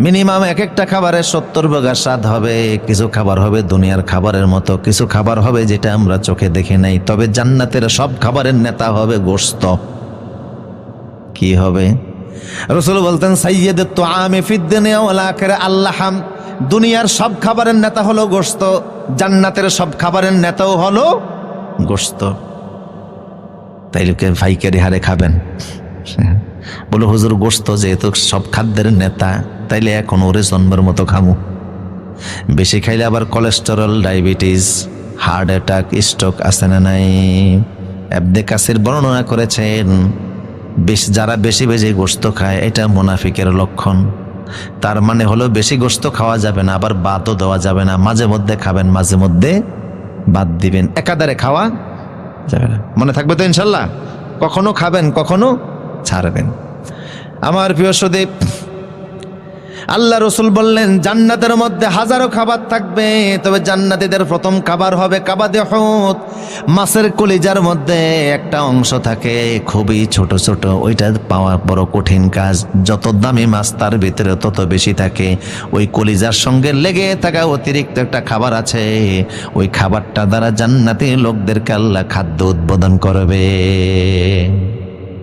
Minimum এক একটা খাবারের সত্তর ভাগা স্বাদ হবে, কিছু খাবার হবে দুনিয়ার খাবারের মতো, কিছু খাবার হবে যেটা আমরা চোখে দেখে নাই। তবে জান্নাতের সব খাবারের নেতা হবে গোস্ত কি হবে? রসুল বলতেন সাইয়েদের তো আমি ফিদ্দিনে আল্লাহাম দুনিয়ার সব খাবারের নেতা হলো গোস্ত জান্নাতের সব খাবারের নেতাও হলো গোস্ত তাই লোকে ভাইকারি হারে খাবেন? বলো, হুজুর গোস্ত যেহেতু সব খাদ্যের নেতা তাইলে এখন ওরে জন্মের মতো খামু। বেশি খাইলে আবার cholesterol diabetes heart attack stroke আছে না নাই? অ্যাবদে কাসির বর্ণনা করেছেন, বেশ যারা বেশি বেশি গোস্ত খায়, এটা মোনাফিকের লক্ষণ। তার মানে হলো বেশি গোস্ত খাওয়া যাবে না, আবার বাদও দেওয়া যাবে না। মাঝে মধ্যে খাবেন, মাঝে মধ্যে বাদ দিবেন। একাধারে খাওয়া যাবে না। মনে থাকবে তো ইনশাল্লাহ? কখনো খাবেন, কখনো ছাড়বেন। আমার প্রিয় সুদীপ আল্লাহ রসুল বললেন, জান্নাতের মধ্যে হাজারো খাবার থাকবে, তবে জান্নাতীদের প্রথম খাবার হবে কাবাদে হত মাছের কলিজার মধ্যে একটা অংশ থাকে, খুবই ছোট ছোট, ওইটা পাওয়া বড় কঠিন কাজ। যত দামি মাছ তার ভিতরে তত বেশি থাকে। ওই কলিজার সঙ্গে লেগে থাকা অতিরিক্ত একটা খাবার আছে, ওই খাবারটা দ্বারা জান্নাতি লোকদেরকে আল্লাহ খাদ্য উদ্বোধন করবে।